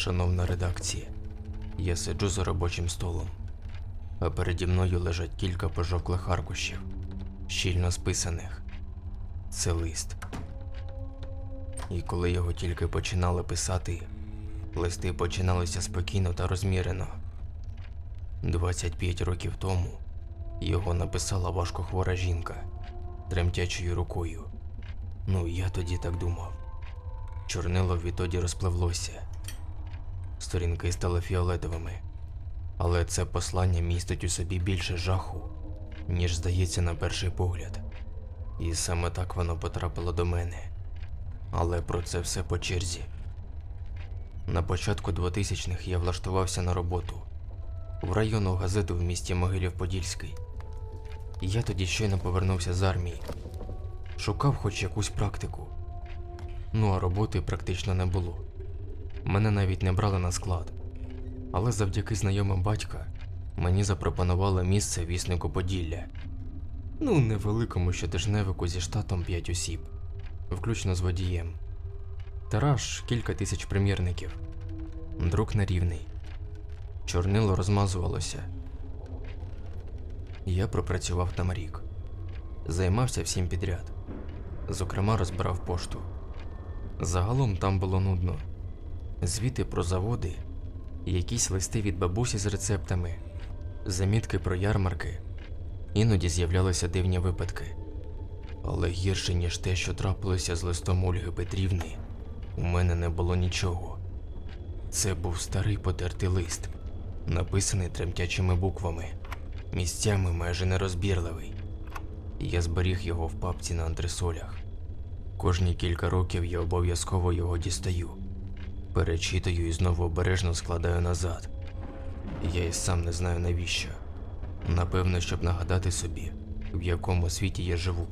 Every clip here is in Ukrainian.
Шановна редакція, я сиджу за робочим столом, а переді мною лежать кілька пожовклих аркушів, щільно списаних. Це лист. І коли його тільки починали писати, листи починалися спокійно та розмірено. 25 років тому його написала важкохвора жінка тремтячою рукою. Ну, я тоді так думав. Чорнило відтоді розпливлося. Сторінки стали фіолетовими. Але це послання містить у собі більше жаху, ніж здається на перший погляд. І саме так воно потрапило до мене. Але про це все по черзі. На початку 2000-х я влаштувався на роботу в районну газету в місті Могилів-Подільський. Я тоді щойно повернувся з армії, шукав хоч якусь практику. Ну а роботи практично не було. Мене навіть не брали на склад. Але завдяки знайомим батька мені запропонували місце віснику Поділля. Ну, невеликому щотижневику зі штатом 5 осіб, включно з водієм. Тираж кілька тисяч примірників. Друк нерівний. Чорнило розмазувалося. Я пропрацював там рік. Займався всім підряд. Зокрема, розбирав пошту. Загалом там було нудно. Звіти про заводи, якісь листи від бабусі з рецептами, замітки про ярмарки. Іноді з'являлися дивні випадки. Але гірше, ніж те, що трапилося з листом Ольги Петрівни, у мене не було нічого. Це був старий потертий лист, написаний тремтячими буквами, місцями майже нерозбірливий. Я зберіг його в папці на антресолях. Кожні кілька років я обов'язково його дістаю, перечитую і знову обережно складаю назад. Я і сам не знаю навіщо. Напевно, щоб нагадати собі, в якому світі я живу.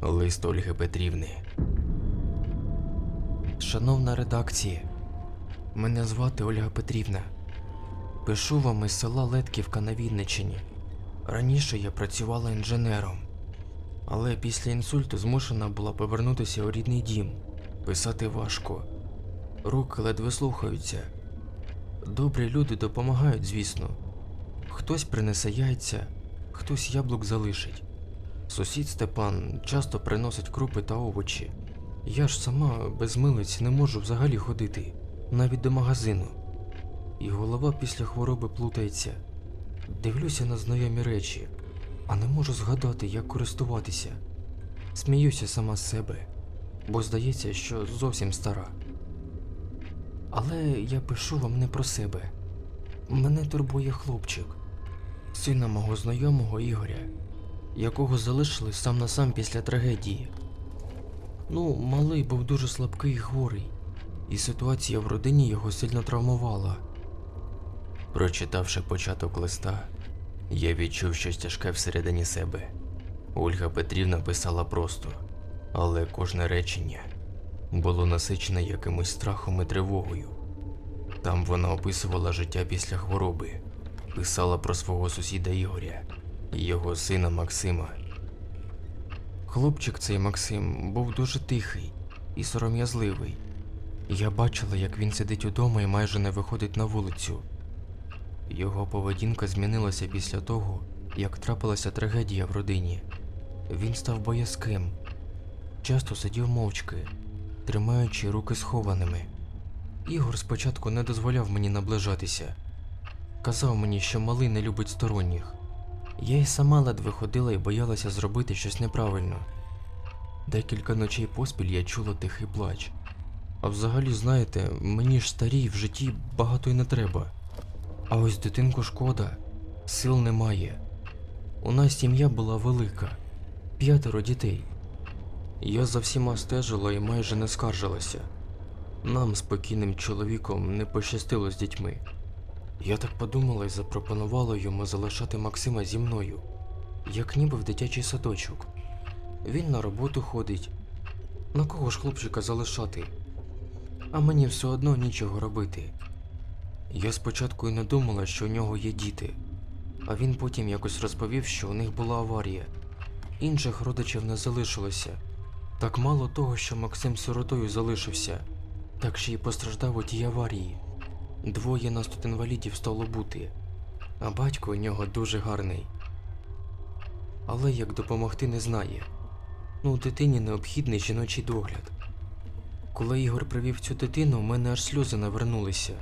Лист Ольги Петрівни. Шановна редакція, мене звати Ольга Петрівна. Пишу вам із села Летківка на Вінниччині. Раніше я працювала інженером, але після інсульту змушена була повернутися у рідний дім. Писати важко. Руки ледве слухаються. Добрі люди допомагають, звісно. Хтось принесе яйця, хтось яблук залишить. Сусід Степан часто приносить крупи та овочі. Я ж сама без милиць не можу взагалі ходити, навіть до магазину. І голова після хвороби плутається. Дивлюся на знайомі речі, а не можу згадати, як користуватися. Сміюся сама з себе, бо здається, що зовсім стара. Але я пишу вам не про себе. Мене турбує хлопчик, сина мого знайомого Ігоря, якого залишили сам на сам після трагедії. Ну, малий був дуже слабкий і хворий, і ситуація в родині його сильно травмувала. Прочитавши початок листа, я відчув щось тяжке всередині себе. Ольга Петрівна писала просто, але кожне речення було насичене якимось страхом і тривогою. Там вона описувала життя після хвороби, писала про свого сусіда Ігоря і його сина Максима. Хлопчик цей Максим був дуже тихий і сором'язливий. Я бачила, як він сидить удома і майже не виходить на вулицю. Його поведінка змінилася після того, як трапилася трагедія в родині. Він став боязким, часто сидів мовчки, тримаючи руки схованими. Ігор спочатку не дозволяв мені наближатися. Казав мені, що малий не любить сторонніх. Я й сама ледве ходила і боялася зробити щось неправильно. Декілька ночей поспіль я чула тихий плач. А взагалі, знаєте, мені ж старій в житті багато й не треба. А ось дитинку шкода, сил немає. У нас сім'я була велика, п'ятеро дітей. Я за всіма стежила і майже не скаржилася. Нам, спокійним чоловіком, не пощастило з дітьми. Я так подумала і запропонувала йому залишати Максима зі мною, як ніби в дитячий садочок. Він на роботу ходить. На кого ж хлопчика залишати? А мені все одно нічого робити. Я спочатку і не думала, що у нього є діти, а він потім якось розповів, що у них була аварія. Інших родичів не залишилося. Так мало того, що Максим сиротою залишився. Так ще й постраждав у тій аварії. Двоє нас тут інвалідів стало бути, а батько у нього дуже гарний. Але як допомогти не знає. Ну, дитині необхідний жіночий догляд. Коли Ігор привів цю дитину, у мене аж сльози навернулися.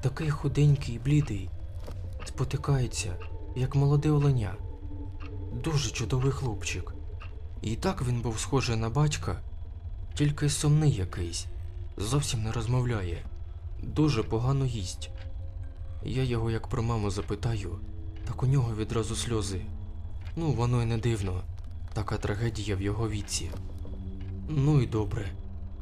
Такий худенький і блідий, спотикається, як молоде оленя. Дуже чудовий хлопчик. І так він був схожий на батька, тільки сумний якийсь, зовсім не розмовляє, дуже погано їсть. Я його як про маму запитаю, так у нього відразу сльози. Ну, воно й не дивно, така трагедія в його віці. Ну і добре,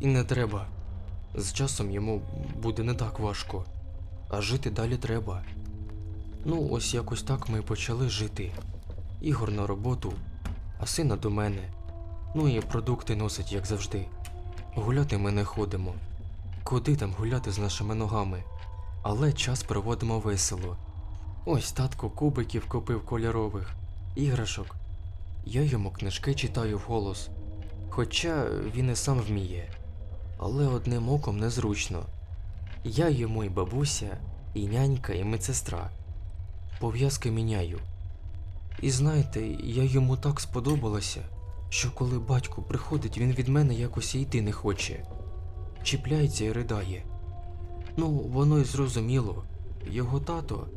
і не треба. З часом йому буде не так важко, а жити далі треба. Ну, ось якось так ми почали жити. Ігор на роботу, а сина до мене. Ну і продукти носить, як завжди. Гуляти ми не ходимо. Куди там гуляти з нашими ногами? Але час проводимо весело. Ось татко кубиків купив кольорових, іграшок. Я йому книжки читаю вголос. Хоча він і сам вміє. Але одним оком незручно. Я йому і бабуся, і нянька, і медсестра. Пов'язки міняю. І знаєте, я йому так сподобалася, що коли батько приходить, він від мене якось йти не хоче. Чіпляється і ридає. Ну, воно й зрозуміло. Його тато.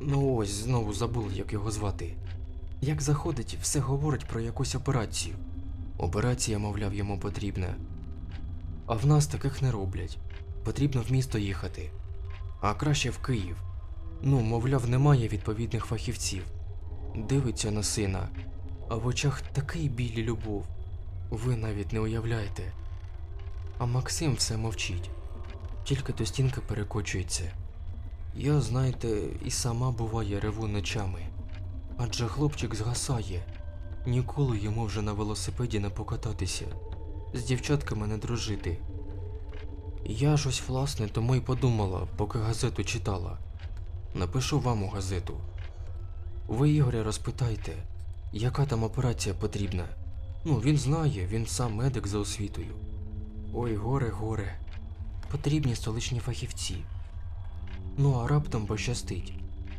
Ну ось знову забув, як його звати. Як заходить, все говорить про якусь операцію. Операція, мовляв, йому потрібна. А в нас таких не роблять. Потрібно в місто їхати. А краще в Київ. Ну, мовляв, немає відповідних фахівців. Дивиться на сина, а в очах такий біль любов. Ви навіть не уявляєте. А Максим все мовчить, тільки до стінки перекочується. Я, знаєте, і сама буває реву ночами. Адже хлопчик згасає, ніколи йому вже на велосипеді не покататися, з дівчатками не дружити. Я ж ось власне тому й подумала, поки газету читала. Напишу вам у газету. Ви Ігоря розпитайте, яка там операція потрібна. Ну, він знає, він сам медик за освітою. Ой, горе, горе. Потрібні столичні фахівці. Ну, а раптом пощастить,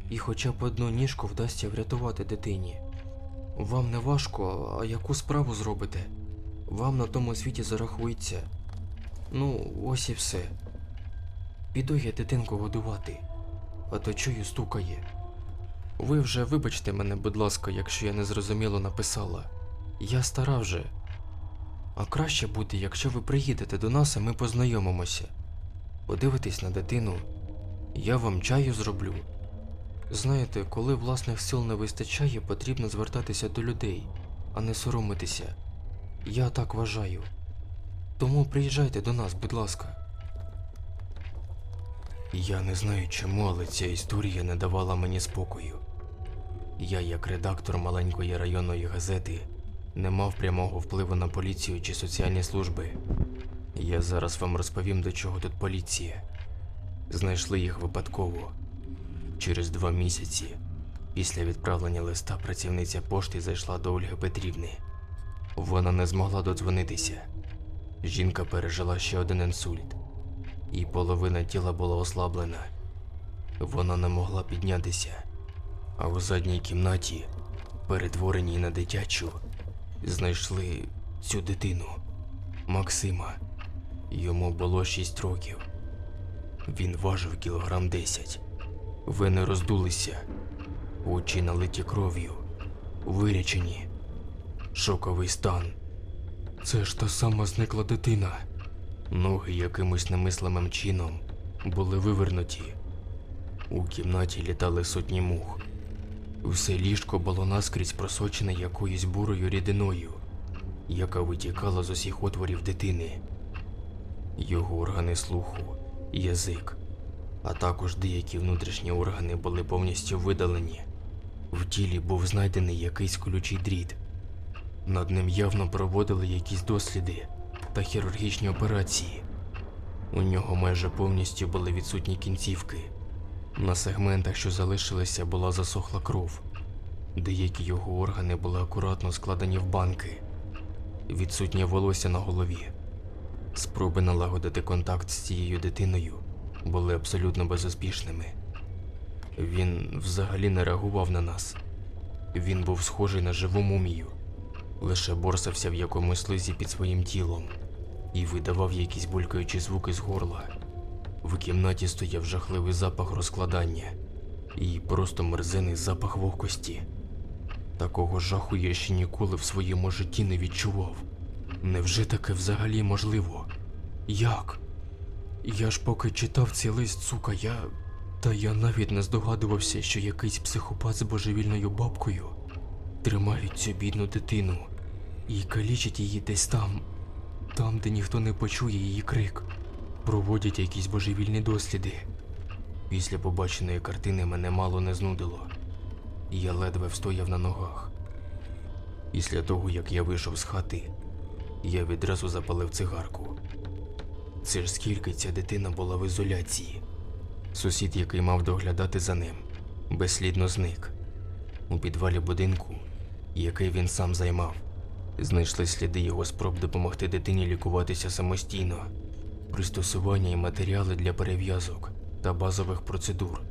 і хоча б одну ніжку вдасться врятувати дитині. Вам не важко, а яку справу зробите? Вам на тому світі зарахується. Ну, ось і все. Піду я дитинку годувати, а то чую стукає. Ви вже вибачте мене, будь ласка, якщо я незрозуміло написала. Я стара вже. А краще буде, якщо ви приїдете до нас, і ми познайомимося. Подивитесь на дитину, я вам чаю зроблю. Знаєте, коли власних сил не вистачає, потрібно звертатися до людей, а не соромитися. Я так вважаю. Тому приїжджайте до нас, будь ласка. Я не знаю чому, але ця історія не давала мені спокою. Я, як редактор маленької районної газети, не мав прямого впливу на поліцію чи соціальні служби. Я зараз вам розповім, до чого тут поліція. Знайшли їх випадково. Через два місяці після відправлення листа працівниця пошти зайшла до Ольги Петрівни. Вона не змогла додзвонитися. Жінка пережила ще один інсульт, і половина тіла була ослаблена. Вона не могла піднятися, а у задній кімнаті, перетвореній на дитячу, знайшли цю дитину Максима. Йому було 6 років. Він важив кілограм 10. Вени роздулися, очі налиті кров'ю, вирячені, шоковий стан. Це ж та сама зникла дитина. Ноги якимось немислимим чином були вивернуті. У кімнаті літали сотні мух. Все ліжко було наскрізь просочене якоюсь бурою рідиною, яка витікала з усіх отворів дитини. Його органи слуху, язик, а також деякі внутрішні органи були повністю видалені. В тілі був знайдений якийсь колючий дріт. Над ним явно проводили якісь досліди та хірургічні операції. У нього майже повністю були відсутні кінцівки. На сегментах, що залишилися, була засохла кров. Деякі його органи були акуратно складені в банки. Відсутнє волосся на голові. Спроби налагодити контакт з цією дитиною були абсолютно безуспішними. Він взагалі не реагував на нас. Він був схожий на живу мумію, лише борсався в якомусь слизі під своїм тілом і видавав якісь булькаючі звуки з горла. В кімнаті стояв жахливий запах розкладання і просто мерзений запах вогкості. Такого жаху я ще ніколи в своєму житті не відчував. Невже таке взагалі можливо? Як? Я ж поки читав цей лист, сука, я. Та я навіть не здогадувався, що якийсь психопат з божевільною бабкою тримають цю бідну дитину і калічать її десь там, там, де ніхто не почує її крик. Проводять якісь божевільні досліди. Після побаченої картини мене мало не знудило. і Я ледве встояв на ногах. Після того, як я вийшов з хати, я відразу запалив цигарку. Це ж скільки ця дитина була в ізоляції. Сусід, який мав доглядати за ним, безслідно зник. У підвалі будинку, який він сам займав, знайшли сліди його спроб допомогти дитині лікуватися самостійно, пристосування і матеріали для перев'язок та базових процедур,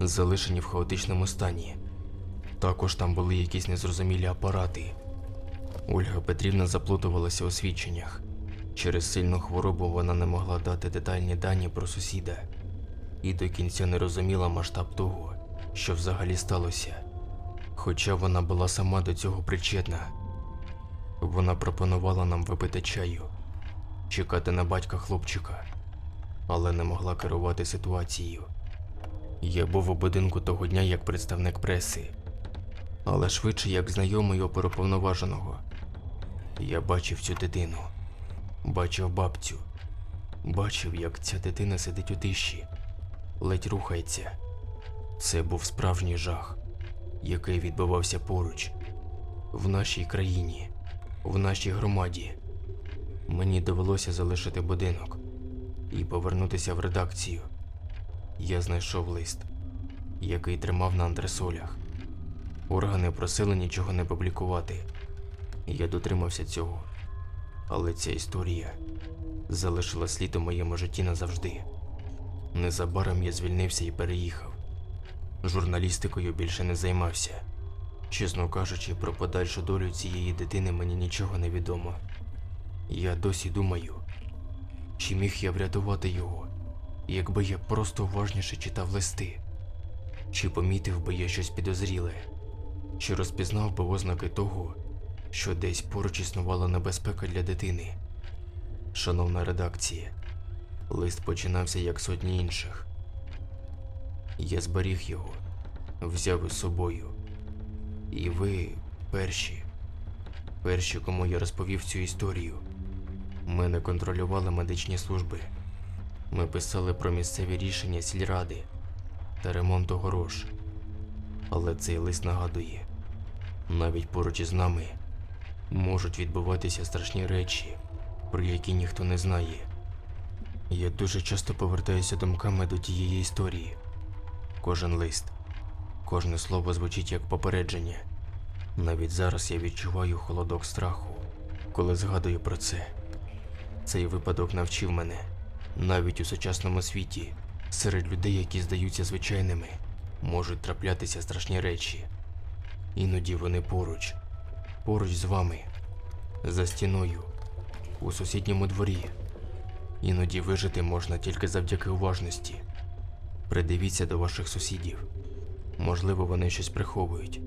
залишені в хаотичному стані. Також там були якісь незрозумілі апарати. Ольга Петрівна заплутувалася у свідченнях. Через сильну хворобу вона не могла дати детальні дані про сусіда і до кінця не розуміла масштаб того, що взагалі сталося. Хоча вона була сама до цього причетна. Вона пропонувала нам випити чаю, чекати на батька хлопчика, але не могла керувати ситуацією. Я був у будинку того дня як представник преси, але швидше як знайомий оперуповноваженого. Я бачив цю дитину, бачив бабцю, бачив, як ця дитина сидить у тиші, ледь рухається. Це був справжній жах, який відбувався поруч, в нашій країні, в нашій громаді. Мені довелося залишити будинок і повернутися в редакцію. Я знайшов лист, який тримав на антресолях. Органи просили нічого не публікувати. Я дотримався цього. Але ця історія залишила слід у моєму житті назавжди. Незабаром я звільнився і переїхав. Журналістикою більше не займався. Чесно кажучи, про подальшу долю цієї дитини мені нічого не відомо. Я досі думаю, чи міг я врятувати його, якби я просто уважніше читав листи, чи помітив би я щось підозріле, чи розпізнав би ознаки того, що десь поруч існувала небезпека для дитини. Шановна редакція, лист починався як сотні інших. Я зберіг його, взяв із собою. І ви перші, перші, кому я розповів цю історію. Ми не контролювали медичні служби. Ми писали про місцеві рішення сільради та ремонт огорож. Але цей лист нагадує, навіть поруч із нами можуть відбуватися страшні речі, про які ніхто не знає. Я дуже часто повертаюся думками до тієї історії. Кожен лист, кожне слово звучить як попередження. Навіть зараз я відчуваю холодок страху, коли згадую про це. Цей випадок навчив мене навіть у сучасному світі, серед людей, які здаються звичайними, можуть траплятися страшні речі. Іноді вони поруч, поруч з вами, за стіною, у сусідньому дворі. Іноді вижити можна тільки завдяки уважності. Придивіться до ваших сусідів. Можливо, вони щось приховують.